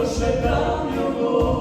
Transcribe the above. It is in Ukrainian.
Бо ще там любов.